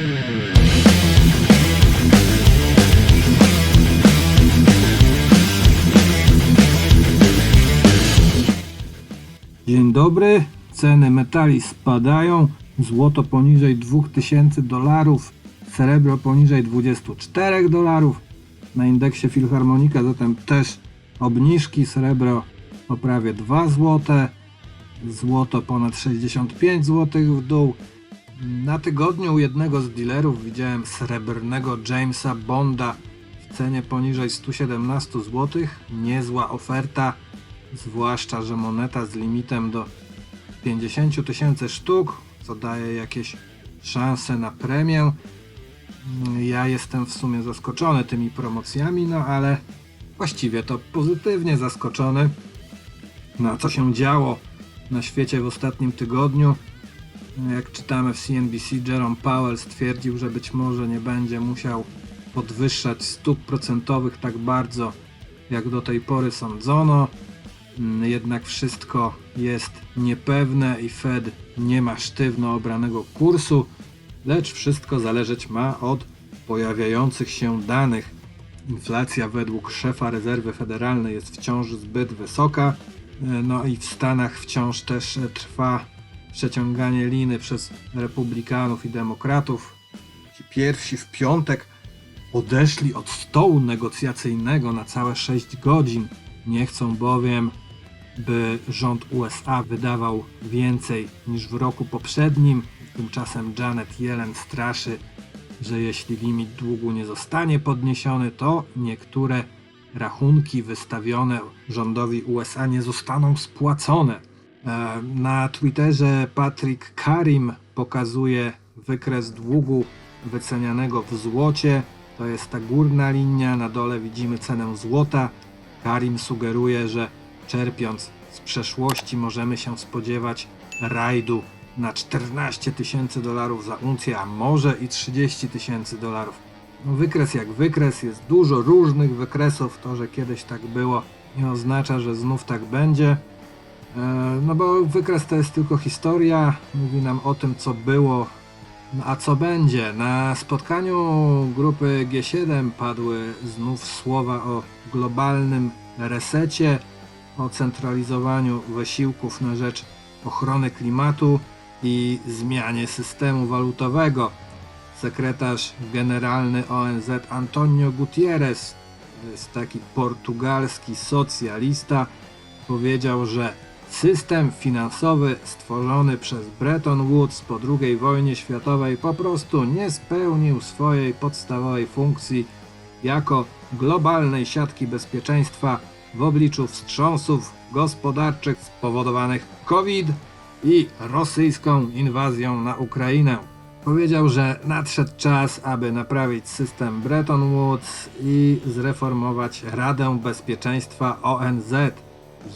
Dzień dobry, ceny metali spadają, złoto poniżej 2000 dolarów, srebro poniżej 24 dolarów. Na indeksie Filharmonika zatem też obniżki, srebro o prawie 2 złote, złoto ponad 65 zł w dół. Na tygodniu u jednego z dealerów widziałem srebrnego Jamesa Bonda w cenie poniżej 117 zł. Niezła oferta, zwłaszcza, że moneta z limitem do 50 000 tysięcy sztuk, co daje jakieś szanse na premię. Ja jestem w sumie zaskoczony tymi promocjami, no ale właściwie to pozytywnie zaskoczony. Na co się działo na świecie w ostatnim tygodniu. Jak czytamy w CNBC, Jerome Powell stwierdził, że być może nie będzie musiał podwyższać stóp procentowych tak bardzo, jak do tej pory sądzono. Mm, Jednak wszystko jest niepewne i Fed nie ma sztywno obranego kursu, lecz wszystko zależeć ma od pojawiających się danych. Inflacja według szefa rezerwy federalnej jest wciąż zbyt wysoka, e, no i w Stanach wciąż też e, trwa przeciąganie liny przez republikanów i demokratów. Ci pierwsi w piątek odeszli od stołu negocjacyjnego na całe 6 godzin. Nie chcą bowiem, by rząd USA wydawał więcej niż w roku poprzednim. Tymczasem Janet Yellen straszy, że jeśli limit długu nie zostanie podniesiony, to niektóre rachunki wystawione rządowi USA nie zostaną spłacone. E, Na Twitterze Patrick Karim pokazuje wykres długu wycenianego w złocie. To jest ta górna linia, na dole widzimy cenę złota. Karim sugeruje, że czerpiąc z przeszłości możemy się spodziewać rajdu na 14 tysięcy dolarów za uncję, a może i 30 tysięcy dolarów. No, wykres jak wykres, jest dużo różnych wykresów. To, że kiedyś tak było, nie oznacza, że znów tak będzie. E, No bo wykres to jest tylko historia, mówi nam o tym, co było, no a co będzie. Na spotkaniu grupy G7 padły znów słowa o globalnym resecie, o centralizowaniu wysiłków na rzecz ochrony klimatu i zmianie systemu walutowego. Sekretarz generalny ONZ Antonio Gutierrez, jest taki portugalski socjalista, powiedział, że system finansowy stworzony przez Bretton Woods po II wojnie światowej po prostu nie spełnił swojej podstawowej funkcji jako globalnej siatki bezpieczeństwa w obliczu wstrząsów gospodarczych spowodowanych COVID i rosyjską inwazją na Ukrainę. Powiedział, że nadszedł czas, aby naprawić system Bretton Woods i zreformować Radę Bezpieczeństwa ONZ.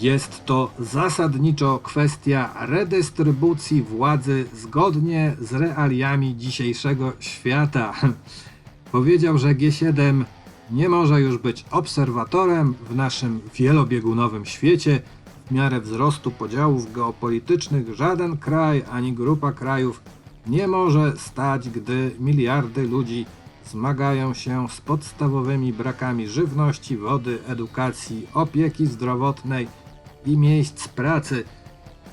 Jest to zasadniczo kwestia redystrybucji władzy zgodnie z realiami dzisiejszego świata. Powiedział, że G7 nie może już być obserwatorem w naszym wielobiegunowym świecie. W miarę wzrostu podziałów geopolitycznych żaden kraj ani grupa krajów nie może stać, gdy miliardy ludzi zmagają się z podstawowymi brakami żywności, wody, edukacji, opieki zdrowotnej i miejsc pracy.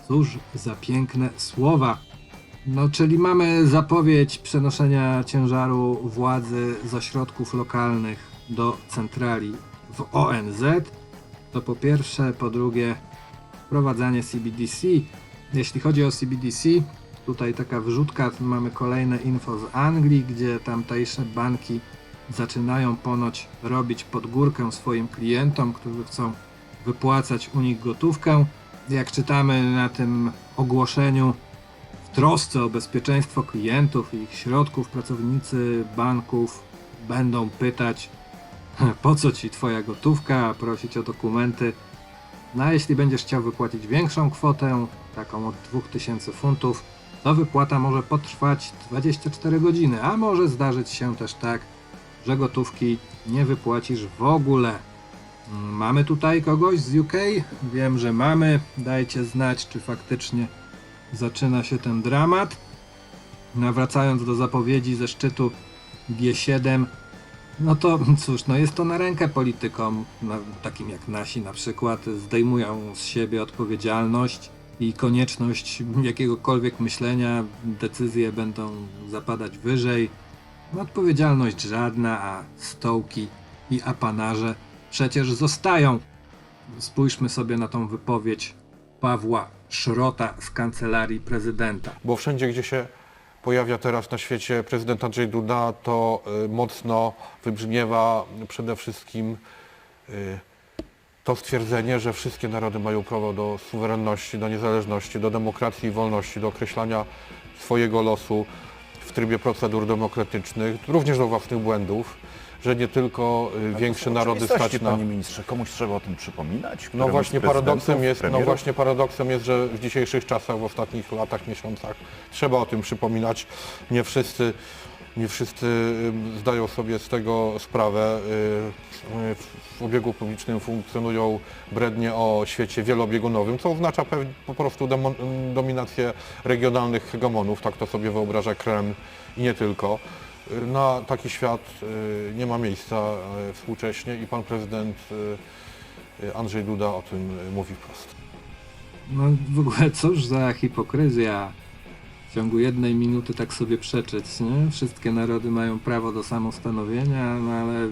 Cóż za piękne słowa. No, czyli mamy zapowiedź przenoszenia ciężaru władzy z ośrodków lokalnych do centrali w ONZ. To po pierwsze, po drugie, wprowadzanie CBDC. Jeśli chodzi o CBDC, tutaj taka wrzutka, mamy kolejne info z Anglii, gdzie tamtejsze banki zaczynają ponoć robić pod górkę swoim klientom, którzy chcą wypłacać u nich gotówkę. Jak czytamy na tym ogłoszeniu, w trosce o bezpieczeństwo klientów i ich środków, pracownicy banków będą pytać, po co ci twoja gotówka, prosić o dokumenty. No a jeśli będziesz chciał wypłacić większą kwotę, taką od 2000 funtów, to wypłata może potrwać 24 godziny, a może zdarzyć się też tak, że gotówki nie wypłacisz w ogóle. Mm, Mamy tutaj kogoś z UK? Wiem, że mamy. Dajcie znać, czy faktycznie zaczyna się ten dramat. Nawracając do zapowiedzi ze szczytu G7, no to cóż, no jest to na rękę politykom, takim jak nasi na przykład, zdejmują z siebie odpowiedzialność i konieczność jakiegokolwiek myślenia, decyzje będą zapadać wyżej. No, odpowiedzialność żadna, a stołki i apanarze przecież zostają. Spójrzmy sobie na tą wypowiedź Pawła Szrota z kancelarii prezydenta. Bo wszędzie, gdzie się pojawia teraz na świecie prezydent Andrzej Duda, to y, mocno wybrzmiewa przede wszystkim y, to stwierdzenie, że wszystkie narody mają prawo do suwerenności, do niezależności, do demokracji i wolności, do określania swojego losu w trybie procedur demokratycznych, również do własnych błędów, że nie tylko y, większe narody stać na... Panie ministrze, komuś trzeba o tym przypominać? No Któremuś właśnie z paradoksem jest, no właśnie paradoksem jest, że w dzisiejszych czasach, w ostatnich latach, miesiącach trzeba o tym przypominać. Nie wszyscy, nie wszyscy zdają sobie z tego sprawę. Y, y, W obiegu publicznym funkcjonują brednie o świecie wielobiegunowym, co oznacza po prostu dominację regionalnych hegemonów, tak to sobie wyobraża Kreml i nie tylko. Y, Na taki świat nie ma miejsca współcześnie i pan prezydent Andrzej Duda o tym mówi wprost. No w ogóle cóż za hipokryzja w ciągu jednej minuty tak sobie przeczyć, nie? Wszystkie narody mają prawo do samostanowienia, no ale,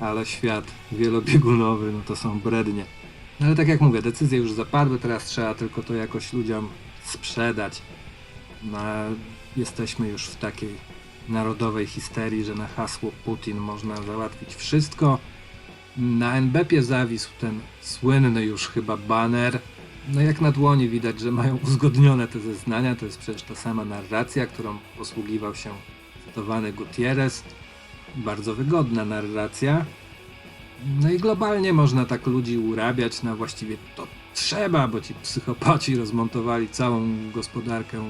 ale świat wielobiegunowy, no to są brednie. No ale tak jak mówię, decyzje już zapadły, teraz trzeba tylko to jakoś ludziom sprzedać. No, jesteśmy już w takiej narodowej histerii, że na hasło Putin można załatwić wszystko. Na NBP zawisł ten słynny już chyba baner. No jak na dłoni widać, że mają uzgodnione te zeznania. To jest przecież ta sama narracja, którą posługiwał się cytowany Gutierrez. Bardzo wygodna narracja. No i globalnie można tak ludzi urabiać na właściwie to trzeba, bo ci psychopaci rozmontowali całą gospodarkę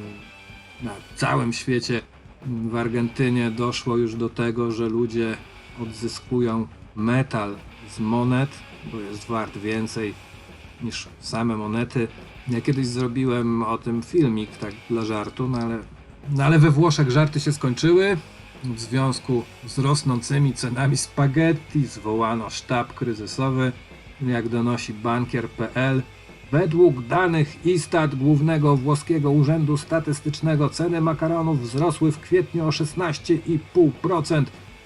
na całym świecie. W Argentynie doszło już do tego, że ludzie odzyskują metal z monet, bo jest wart więcej niż same monety. Ja kiedyś zrobiłem o tym filmik, tak dla żartu, no ale, no ale we Włoszech żarty się skończyły. W związku z rosnącymi cenami spaghetti zwołano sztab kryzysowy, jak donosi bankier.pl. Według danych Istat, głównego włoskiego urzędu statystycznego, ceny makaronów wzrosły w kwietniu o 16,5%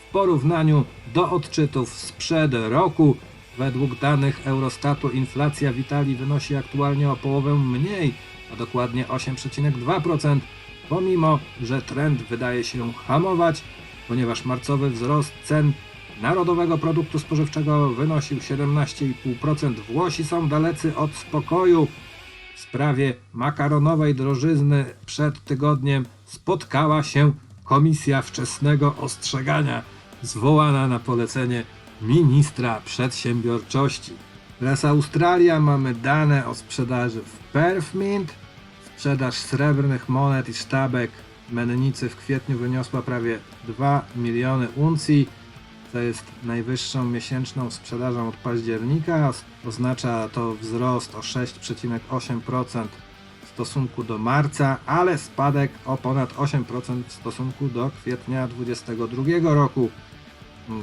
w porównaniu do odczytów sprzed roku. Według danych Eurostatu inflacja w Italii wynosi aktualnie o połowę mniej, a dokładnie 8,2%, pomimo że trend wydaje się hamować, ponieważ marcowy wzrost cen narodowego produktu spożywczego wynosił 17,5%. Włosi są dalecy od spokoju. W sprawie makaronowej drożyzny przed tygodniem spotkała się Komisja Wczesnego Ostrzegania, zwołana na polecenie ministra przedsiębiorczości. Teraz Australia mamy dane o sprzedaży w Perfmint. Sprzedaż srebrnych monet i sztabek mennicy w kwietniu wyniosła prawie 2 miliony uncji. To jest najwyższą miesięczną sprzedażą od października. Oznacza to wzrost o 6,8% w stosunku do marca, ale spadek o ponad 8% w stosunku do kwietnia 2022 roku.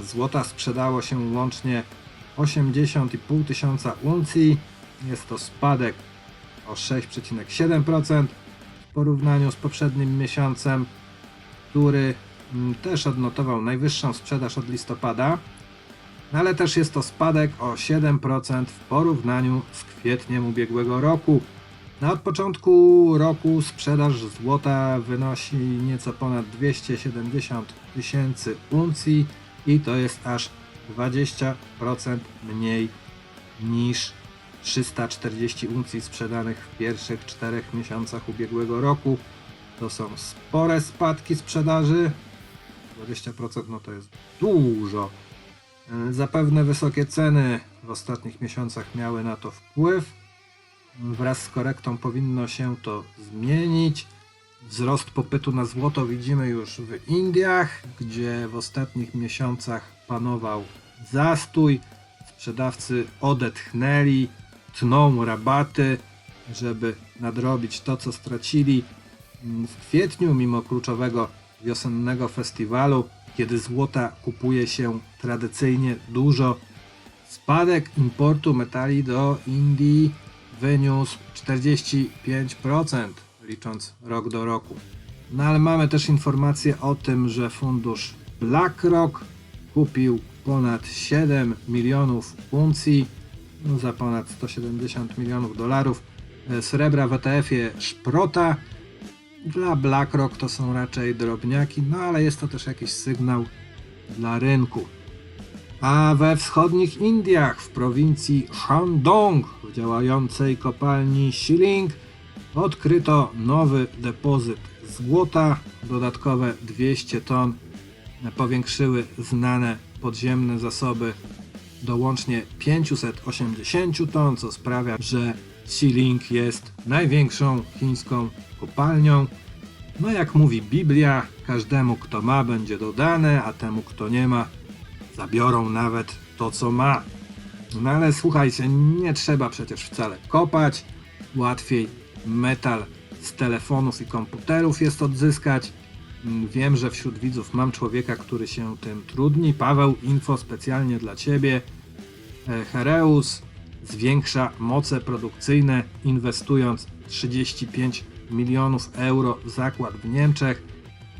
Złota sprzedało się łącznie 80,5 tysiąca uncji. Jest to spadek o 6,7% w porównaniu z poprzednim miesiącem, który mm, też odnotował najwyższą sprzedaż od listopada. No ale też jest to spadek o 7% w porównaniu z kwietniem ubiegłego roku. Na od początku roku sprzedaż złota wynosi nieco ponad 270 tysięcy uncji i to jest aż 20% mniej niż 340 uncji sprzedanych w pierwszych czterech miesiącach ubiegłego roku. To są spore spadki sprzedaży. 20% no to jest dużo. E, Zapewne wysokie ceny w ostatnich miesiącach miały na to wpływ. Wraz z korektą powinno się to zmienić. Wzrost popytu na złoto widzimy już w Indiach, gdzie w ostatnich miesiącach panował zastój. Sprzedawcy odetchnęli, tną rabaty, żeby nadrobić to, co stracili. Mm, W kwietniu, mimo kluczowego wiosennego festiwalu, kiedy złota kupuje się tradycyjnie dużo, spadek importu metali do Indii wyniósł 45%, licząc rok do roku. No ale mamy też informację o tym, że fundusz BlackRock kupił ponad 7 milionów uncji no, za ponad 170 milionów dolarów e, srebra w ETF-ie Szprota. Dla BlackRock to są raczej drobniaki, no ale jest to też jakiś sygnał dla rynku. A we wschodnich Indiach, w prowincji Shandong, w działającej kopalni Shilling, odkryto nowy depozyt złota. Dodatkowe 200 ton powiększyły znane podziemne zasoby do łącznie 580 ton, co sprawia, że Shilling jest największą chińską kopalnią. No jak mówi Biblia, każdemu kto ma będzie dodane, a temu kto nie ma zabiorą nawet to co ma. No ale słuchajcie, nie trzeba przecież wcale kopać. Łatwiej metal z telefonów i komputerów jest odzyskać. Mm, Wiem, że wśród widzów mam człowieka, który się tym trudni. Paweł, info specjalnie dla Ciebie. E, Hereus zwiększa moce produkcyjne inwestując 35 milionów euro w zakład w Niemczech.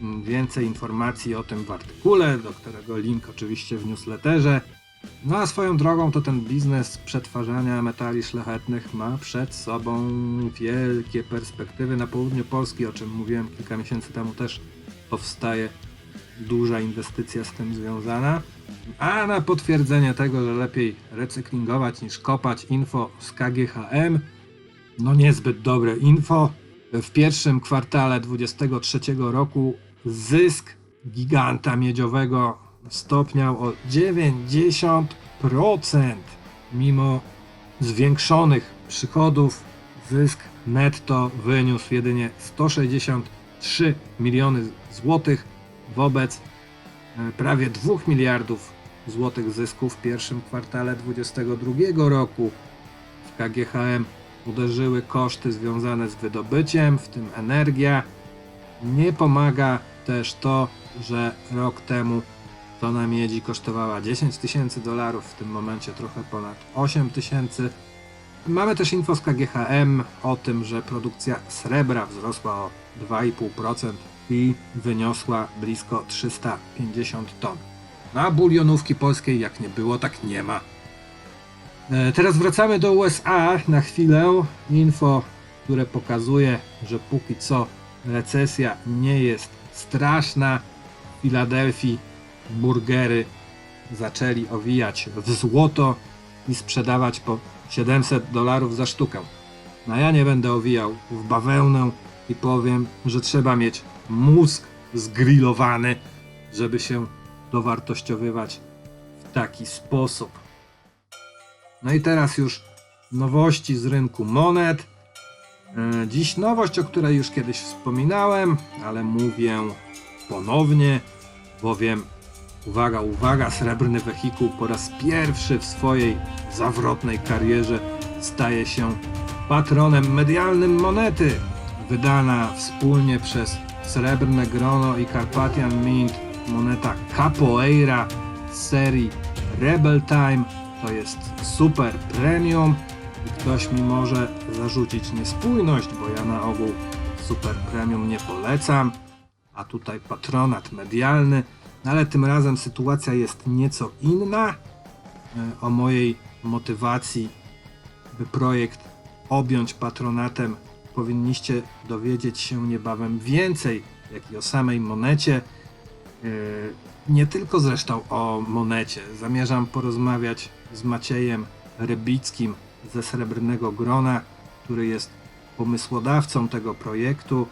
Mm, Więcej informacji o tym w artykule, do którego link oczywiście w newsletterze. No a swoją drogą to ten biznes przetwarzania metali szlachetnych ma przed sobą wielkie perspektywy. Na południu Polski, o czym mówiłem kilka miesięcy temu, też powstaje duża inwestycja z tym związana. A na potwierdzenie tego, że lepiej recyklingować niż kopać info z KGHM, no niezbyt dobre info. W pierwszym kwartale 2023 roku zysk giganta miedziowego stopniał o 90%. Mimo zwiększonych przychodów, zysk netto wyniósł jedynie 163 miliony złotych wobec e, prawie 2 miliardów złotych zysku w pierwszym kwartale 2022 roku. W KGHM uderzyły koszty związane z wydobyciem, w tym energia. Nie pomaga też to, że rok temu tona miedzi kosztowała 10 tysięcy dolarów, w tym momencie trochę ponad 8 tysięcy. Mamy też info z KGHM o tym, że produkcja srebra wzrosła o 2,5% i wyniosła blisko 350 ton. A bulionówki polskiej jak nie było, tak nie ma. E, Teraz wracamy do USA na chwilę. Info, które pokazuje, że póki co recesja nie jest straszna. W Filadelfii burgery zaczęli owijać w złoto i sprzedawać po 700 dolarów za sztukę. No ja nie będę owijał w bawełnę i powiem, że trzeba mieć mózg zgrillowany, żeby się dowartościowywać w taki sposób. No i teraz już nowości z rynku monet. E, Dziś nowość, o której już kiedyś wspominałem, ale mówię ponownie, bowiem uwaga, uwaga, srebrny wehikuł po raz pierwszy w swojej zawrotnej karierze staje się patronem medialnym monety. Wydana wspólnie przez Srebrne Grono i Carpathian Mint moneta Capoeira z serii Rebel Time to jest super premium ktoś mi może zarzucić niespójność, bo ja na ogół super premium nie polecam, a tutaj patronat medialny, ale tym razem sytuacja jest nieco inna. E, O mojej motywacji, by projekt objąć patronatem, powinniście dowiedzieć się niebawem więcej, jak i o samej monecie. Yy, Nie tylko zresztą o monecie. Zamierzam porozmawiać z Maciejem Rybickim ze Srebrnego Grona, który jest pomysłodawcą tego projektu.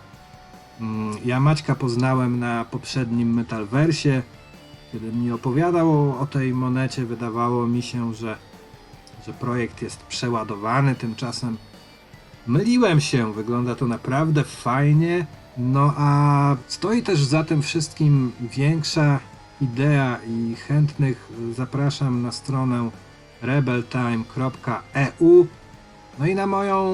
Mm, Ja Maćka poznałem na poprzednim Metalversie. Kiedy mi opowiadał o, o tej monecie, wydawało mi się, że, że projekt jest przeładowany. Tymczasem myliłem się, wygląda to naprawdę fajnie. No a stoi też za tym wszystkim większa idea i chętnych zapraszam na stronę rebeltime.eu. No i na moją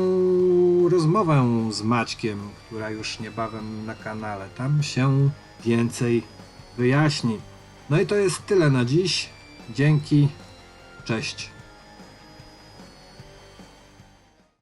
rozmowę z Maćkiem, która już niebawem na kanale. Tam się więcej wyjaśni. No i to jest tyle na dziś. Dzięki. Cześć.